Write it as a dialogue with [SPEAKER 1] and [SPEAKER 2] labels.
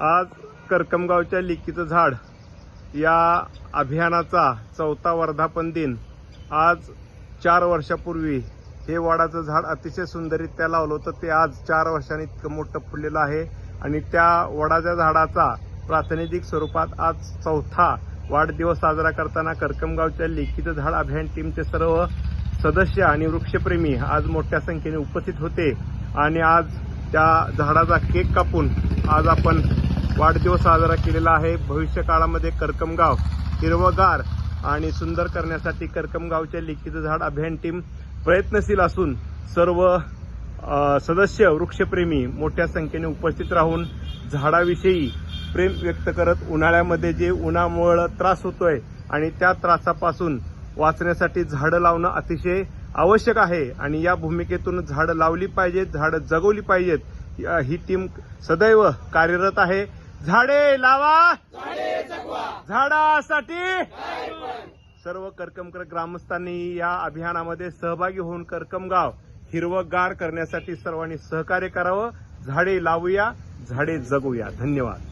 [SPEAKER 1] आज करकमगावच्या लिकीचं झाड या अभियानाचा चौथा वर्धापन दिन. आज चार वर्षापूर्वी हे वडाचं झाड अतिशय सुंदररित्या लावलं होतं. ते आज चार वर्षांनी इतकं मोठं फुललेलं आहे आणि त्या वडाच्या झाडाचा प्रातिनिधिक स्वरूपात आज चौथा वाढदिवस साजरा करताना करकमगावच्या लेखीचं झाड अभियान टीमचे सर्व सदस्य आणि वृक्षप्रेमी आज मोठ्या संख्येने उपस्थित होते. आणि आज त्या झाडाचा केक कापून आज आपण वाढदिवस साजरा केलेला आहे. भविष्य काळामध्ये करकमगाव हिरवगार आणि सुंदर करण्यासाठी करकमगावच्या लिखित झाड अभियान टीम प्रयत्नशील असून सर्व सदस्य वृक्षप्रेमी मोठ्या संख्येने उपस्थित राहून झाडाविषयी प्रेम व्यक्त करत उन्हाळ्यामध्ये जे उन्हामुळं त्रास होतोय आणि त्या त्रासापासून वाचण्यासाठी झाडं लावणं अतिशय आवश्यक आहे आणि या भूमिकेतून झाडं लावली पाहिजेत झाडं जगवली पाहिजेत. या- ही टीम सदैव कार्यरत आहे. झाडे लावा. झाडासाठी. सर्व करकमकर ग्रामस्थांनी या अभियानामध्ये सहभागी होऊन करकमगाव हिरवगार करण्यासाठी सर्वांनी सहकार्य करावं. झाडे लावूया झाडे जगूया. धन्यवाद.